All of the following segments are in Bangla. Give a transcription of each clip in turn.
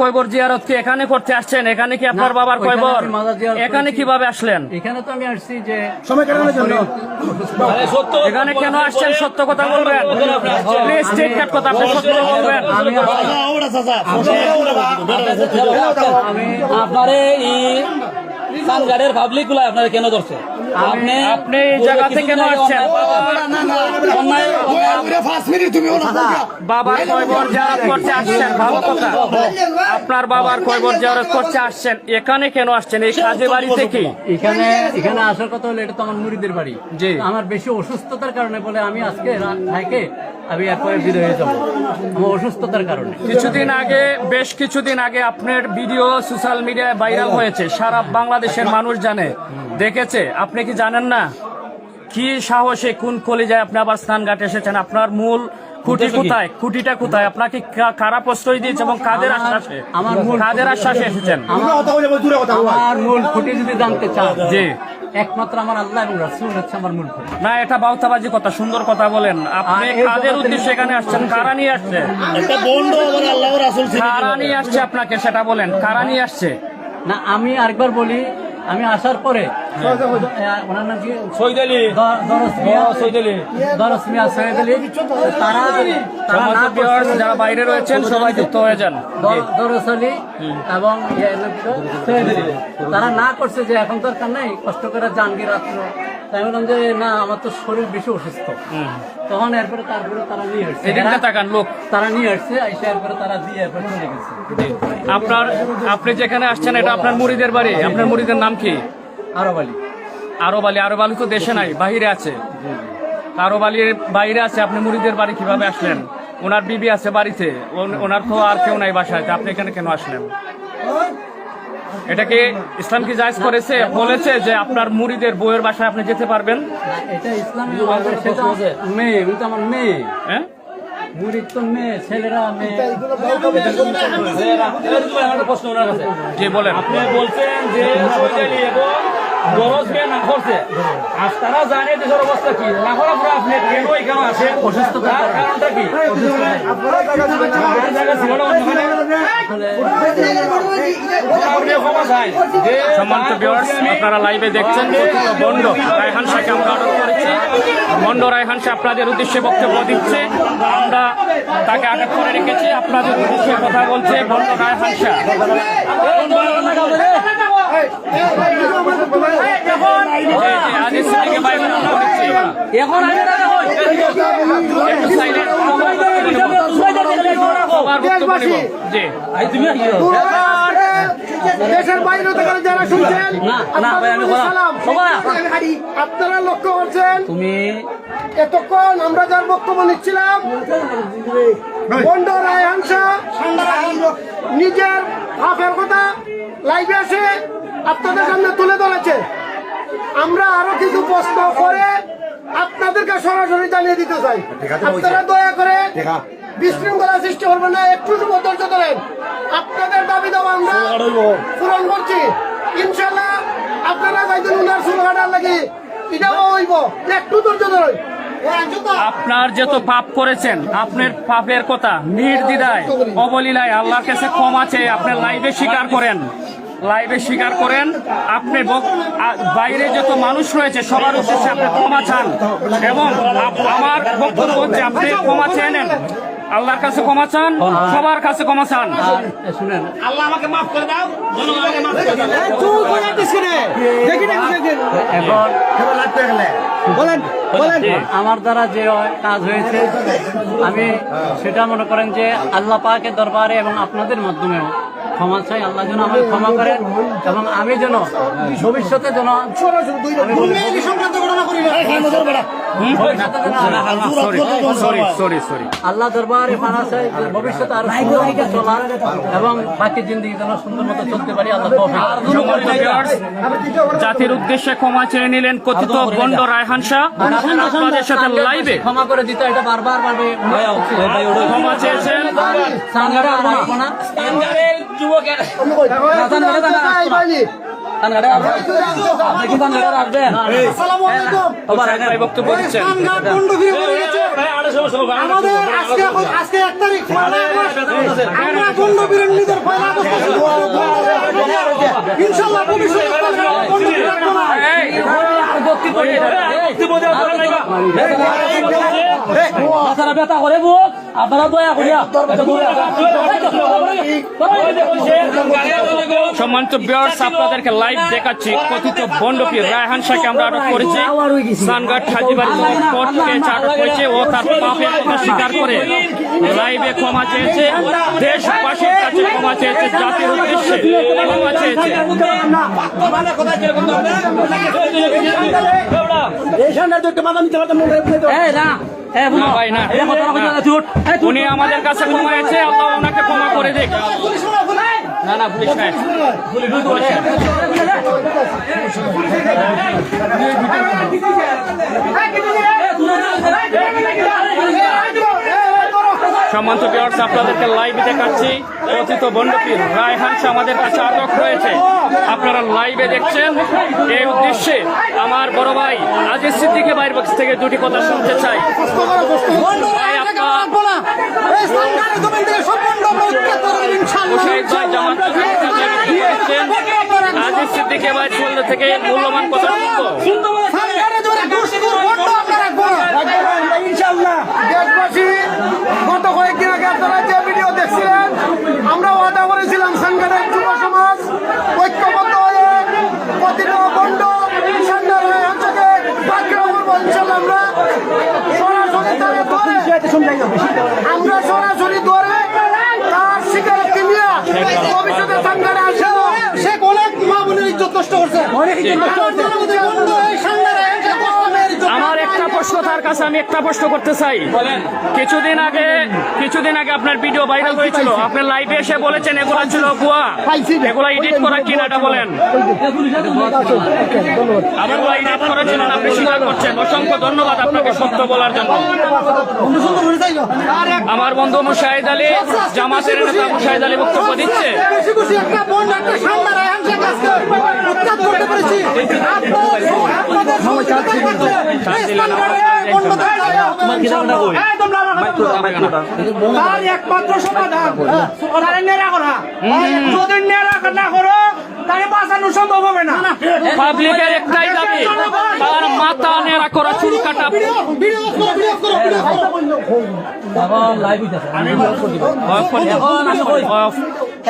কয়বর জিয়ারত কি এখানে করতে আসছেন? এখানে কি আপনার বাবার কয়বর এখানে কীভাবে আসলেন? এখানে তো আমি আসছি যে সময় কাটানোর জন্য। এখানে কেন আসছেন? সত্য কথা বলবেন। প্লিজ স্টেট কথা আপনি সত্য বলবেন। আমি আমি আপনারে এই সানগাড়ের পাবলিকগুলা আপনারা কেন ধরছে আপনি আপনি এই জায়গাতে কেন আসছেন বাবার কয়বর করতে আসছেন ভালো কথা। আপনার বাবার কয়বর জিয়ারত করতে আসছেন এখানে কেন আসছেন? এই কাজে বাড়িতে কি? এখানে এখানে আসার কথা হলো এটা তো আমার মুড়িদের বাড়ি। জি। আমার বেশি অসুস্থতার কারণে বলে আমি আজকে রাত থেকে আমি এরপরে বিদায় হয়ে যাব। আমার অসুস্থতার কারণে। কিছুদিন আগে বেশ কিছুদিন আগে আপনার ভিডিও সোশ্যাল মিডিয়ায় ভাইরাল হয়েছে। সারা বাংলাদেশের মানুষ জানে দেখেছে। আপনি কি জানেন না? কি সাহসে কোন কলেজায় আপনি আবার স্নান ঘাটে এসেছেন? আপনার মূল খুঁটি কোথায়? খুঁটিটা কোথায়? আপনাকে কারা প্রশ্রয় দিয়েছে এবং কাদের আশ্বাসে? কাদের আশ্বাসে এসেছেন? আমার মূল খুঁটি যদি জানতে চান জি। একমাত্র আমার আল্লাহ এবং রাসুল হচ্ছে আমার মূল খুঁটি। না এটা বাউতাবাজি কথা সুন্দর কথা বলেন। আপনি কাদের উদ্দেশ্যে এখানে আসছেন? কারা নিয়ে আসছে? একটা বন্ড আবার আল্লাহ রাসুল কারা নিয়ে আসছে আপনাকে? সেটা বলেন। কারা নিয়ে আসছে? না আমি আরেকবার বলি আমি আসার পরে ওনার নাম কি? দরস মিয়া সৈয়দ আলী। তারা যারা বাইরে রয়েছেন সবাই যুক্ত হয়ে যান। দরস আলী এবং ইয়ে আলী। তারা না করছে যে এখন দরকার নাই কষ্ট করে জানগি রাত্র। তাই বললাম যে না আমার তো শরীর বেশি অসুস্থ। তখন এরপরে তারপরে তারা নিয়ে আসছে। তাকান লোক। তারা নিয়ে আসছে এসে এরপরে তারা দিয়ে এরপরে চলে গেছে। আপনার আপনি যেখানে আসছেন এটা আপনার মুড়িদের বাড়ি। আপনার মুড়িদের নাম কি? আরও বলি আরব আলী আরব আলী তো দেশে নাই বাহিরে আছে। আরব আলীর বাইরে আছে আপনি মুড়িদের বাড়ি কীভাবে আসলেন? ওনার বিবি আছে বাড়িতে ওন- ওনার তো আর কেউ নাই বাসায় আপনি এখানে কেন আসলেন? এটাকে ইসলাম কি জায়জ করেছে? বলেছে যে আপনার মুড়িদের বউয়ের বাসায় আপনি যেতে পারবেন? না, এটা ইসলামী মেয়ে তো আমার মেয়ে। হ্যাঁ? মুরিদ তো মেয়ে ছেলেরা মেয়ে। প্রশ্ন। জি বলেন। আপনি বলছেন যে সৈদালি এবং না করছে? আর তারা জানে দেশের অবস্থা কি। না করার পরে আপনি কেন এখানে আসেন তার কারণটা কি? আপনার সম্মানিত ভিউয়ার্স লাইভে দেখছেন বন্ড রায়হান শাহকে আমরা অর্ডার করেছি। বন্ড রায়হান শাহ আপনাদের উদ্দেশ্যে বক্তব্য দিচ্ছে। আমরা তাকে আঘাত করে রেখেছি। আপনাদের উদ্দেশ্যে কথা বলছে বন্ড রায়হান শাহ। হয় দেশের বাইরে থেকে যারা শুনছেন। আপনারা লক্ষ্য করছেন তুমি এতক্ষণ আমরা যার বক্তব্য নিচ্ছিলাম নিজের হাফের কথা লাইভে এসে আপনাদের সামনে তুলে ধরেছে। আমরা আরও কিছু প্রশ্ন করে আপনাদেরকে সরাসরি জানিয়ে দিতে চাই। আপনারা দয়া করে বিশৃঙ্খলা সৃষ্টি করবেন না একটু ধৈর্য ধরেন। আপনাদের দাবি দাবা আমরা পূরণ করছি। ইনশাল্লাহ আপনারা যাইতেন উনার চুল কাটার লাগে। এটাও হইব। একটু ধৈর্য ধরেন। আপনার যত পাপ করেছেন আপনার পাপের কথা নির্দ্বিধায় অবলীলায় আল্লাহর কাছে ক্ষমা চেয়ে আপনার লাইভে স্বীকার করেন। লাইভে স্বীকার করেন। আপনি বাইরে যত মানুষ রয়েছে সবার উদ্দেশ্যে আপনি ক্ষমা চান। এবং আমার বক্তব্য হচ্ছে আপনি ক্ষমা চেয়ে নেন। আল্লাহর কাছে ক্ষমা চান সবার কাছে ক্ষমা চান। শুনেন আল্লাহ আমাকে মাফ করে দাও জনগণ আমাকে মাফ করে দাও। এখন আমার দ্বারা যে কাজ হয়েছে আমি সেটা মনে করেন যে আল্লাহ পাকের দরবারে এবং আপনাদের মাধ্যমেও ক্ষমা চাই আল্লাহ যেন আমাকে ক্ষমা করেন এবং আমি যেন ভবিষ্যতে যেন আল্লাহ দরবারে মানা চাই ভবিষ্যতে আরও সুন্দর চলার এবং বাকি জিন্দগি যেন সুন্দর মতো চলতে পারি আল্লাহ জাতির উদ্দেশ্যে ক্ষমা চেয়ে নিলেন কথিত বন্ড রায়হান শাহ। আপনাদের সাথে লাইভে ক্ষমা করে দিতে এটা বারবার বারবে ক্ষমা চেয়েছেন। যুবকের আমাদের আজকে আজকে এক তারিখ আমরা দণ্ড বিরোধীদের ইনশাল্লাহ ভবিষ্যতে তারা ব্যথা করে বুক আপনারা দয়া সম্মানিত বিয়ার্স আপনাদেরকে লাইভ দেখাচ্ছি। কথিত বন্ডপি রায়হান শাহকে আমরা আটক করেছি। সানগাট হাজিবাড়ি আটক করেছে ও তার পাপের কথা স্বীকার করে। লাইভে ক্ষমা চেয়েছে। দেশবাসীর কাছে ক্ষমা চেয়েছে, জাতির উদ্দেশ্যে ক্ষমা চেয়েছে। না এই ভাই না উনি আমাদের কাছে ক্ষমা হয়েছে আল্লাহ ওনাকে ক্ষমা করে দেখ না না পুলিশ নাই পুলিশ সম্মান্ত বিয়ার্স আপনাদেরকে লাইভে দেখাচ্ছি। কথিত বন্ডপীর রায়হান আমাদের কাছে আটক হয়েছে। আপনারা লাইভে দেখছেন। এই উদ্দেশ্যে আমার বড় ভাই আজিজ সিদ্দিকে ভাইয়ের কাছ থেকে দুটি কথা শুনতে চাই। আজিজ সিদ্দিকে চলতে থেকে। মূল্যবান কথা শুনব আমি তার কাছে আমি একটা প্রশ্ন করতে চাই। কিছুদিন আগে কিছুদিন আগে আপনার ভিডিও ভাইরাল হয়েছিল। আপনার লাইভে এসে বলেছেন এগুলা ছিল ভুয়া। এগুলা এডিট করা কিনা এটা বলেন এগুলা এডিট করেছিলেন আপনি স্বীকার করছেন। অসংখ্য ধন্যবাদ আপনাকে সত্য বলার জন্য। আমার বন্ধু মুশাহিদ আলী জামাতের নেতা মুশাহিদ আলী বক্তব্য দিচ্ছে। বেশি খুশি একটা বন্ড একটা সান্ডার আয়ান শেখ আজকে উৎখাত করতে পেরেছি। আপনাদের আপনাদের সহযোগিতা করছে এই সান্ডারে বন্ড এই তোমরা আমার কথা বলো। তার একমাত্র সমাধান তারে নেড়া করা যদি নেড়া না করো তারে বাঁচানো সম্ভব হবে না পাবলিকের একটাই দাবি তার মাথা নেড়া করা চুল কাটা ভিডিও ভিডিও করো ভিডিও করো ভিডিও করো লাইভ হইতাছে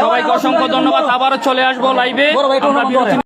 সবাইকে অসংখ্য ধন্যবাদ আবারও চলে আসব লাইভে বিরতি